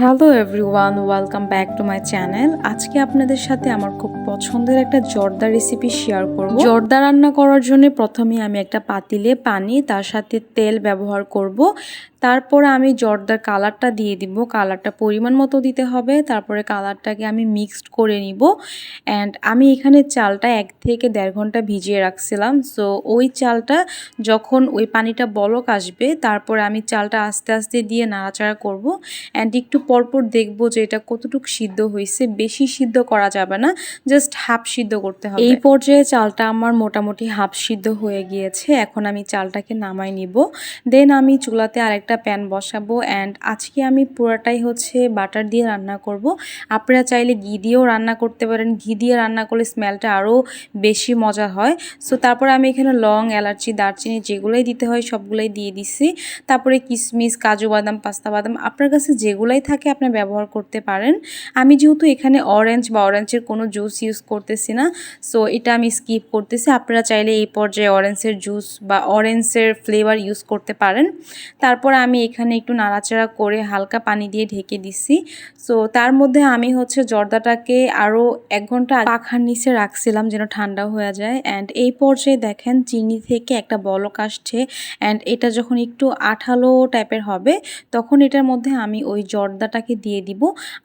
Hello everyone welcome back to my channel আজকে আপনাদের সাথে আমার খুব পছন্দের একটা জর্দা রেসিপি শেয়ার করব। জর্দা রান্না করার জন্য প্রথমে আমি একটা পাতিলে পানি, তার সাথে তেল ব্যবহার করব। তারপরে আমি জর্দার কালারটা দিয়ে দিব। কালারটা পরিমাণ মতো দিতে হবে। তারপরে কালারটাকে আমি মিক্সড করে নিব। অ্যান্ড আমি এখানে চালটা এক থেকে দেড় ঘণ্টা ভিজিয়ে রাখছিলাম। সো ওই চালটা যখন ওই পানিটা বলক আসবে, তারপরে আমি চালটা আস্তে আস্তে দিয়ে নাড়াচাড়া করব। অ্যান্ড একটু পরপর দেখব যে এটা কতটুকু সিদ্ধ হয়েছে। বেশি সিদ্ধ করা যাবে না জাস্ট হাফ সিদ্ধ করতে হবে। এই পর্যায়ে চালটা আমার মোটামুটি হাফ সিদ্ধ হয়ে গিয়েছে। এখন আমি চালটাকে নামাই নিব। দেন আমি চুলাতে আরেকটা প্যান বসাবো অ্যান্ড আজকে আমি পুরাটাই হচ্ছে বাটার দিয়ে রান্না করব। আপনারা চাইলে ঘি দিয়েও রান্না করতে পারেন। ঘি দিয়ে রান্না করলে স্মেলটা আরও বেশি মজা হয়। সো তারপরে আমি এখানে লং, এলাচি, দারচিনি যেগুলোই দিতে হয় সবগুলোই দিয়ে দিছি। তারপরে কিশমিশ কাজু বাদাম, পাস্তা বাদাম, আপনার কাছে যেগুলাই থাকে আপনি ব্যবহার করতে পারেন। আমি যেহেতু এখানে অরেঞ্জ বা অরেঞ্জের কোনো জুস ইউজ করতেছি না সো এটা আমি স্কিপ করতেছি। আপনারা চাইলে এই পর্যায়ে অরেঞ্জের জুস বা অরেঞ্জের ফ্লেভার ইউজ করতে পারেন। তারপর আমি এখানে একটু নাড়াচাড়া করে হালকা পানি দিয়ে ঢেকে দিছি। সো তার মধ্যে আমি হচ্ছে জর্দাটাকে আরও এক ঘণ্টা পাখার নিচে রাখছিলাম যেন ঠান্ডা হয়ে যায়। অ্যান্ড এই পর্যায়ে দেখেন চিনি থেকে একটা বলক আসছে। অ্যান্ড এটা যখন একটু আঠালো টাইপের হবে, তখন এটার মধ্যে আমি ওই জর্দাটাকে দিয়ে দিব,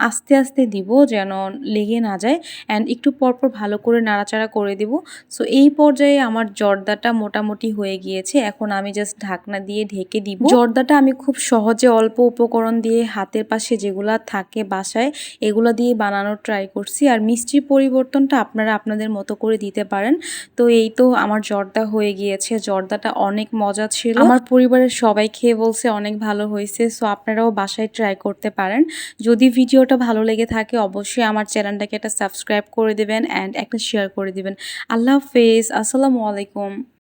আস্তে আস্তে দিব যেন লেগে না যায় অ্যান্ড একটু পরপর ভালো করে নাড়াচাড়া করে দিব। সো এই পর্যায়ে আমার জর্দাটা মোটামুটি হয়ে গিয়েছে, এখন আমি জাস্ট ঢাকনা দিয়ে ঢেকে দিব। জর্দাটা আমি খুব সহজে অল্প উপকরণ দিয়ে হাতের পাশে যেগুলা থাকে বাসায়, এগুলো দিয়ে বানানোর ট্রাই করছি। আর মিষ্টির পরিবর্তনটা আপনারা আপনাদের মতো করে দিতে পারেন। তো, এই তো আমার জর্দা হয়ে গিয়েছে, জর্দাটা অনেক মজা ছিল। আমার পরিবারের সবাই খেয়ে বলছে অনেক ভালো হয়েছে সো আপনারাও বাসায় ট্রাই করতে পারেন। যদি ভিডিওটা ভালো লেগে থাকে, অবশ্যই আমার চ্যানেলটাকে একটা সাবস্ক্রাইব করে দেবেন অ্যান্ড একটা শেয়ার করে দেবেন। আল্লাহ হাফেজ, আসসালামু আলাইকুম।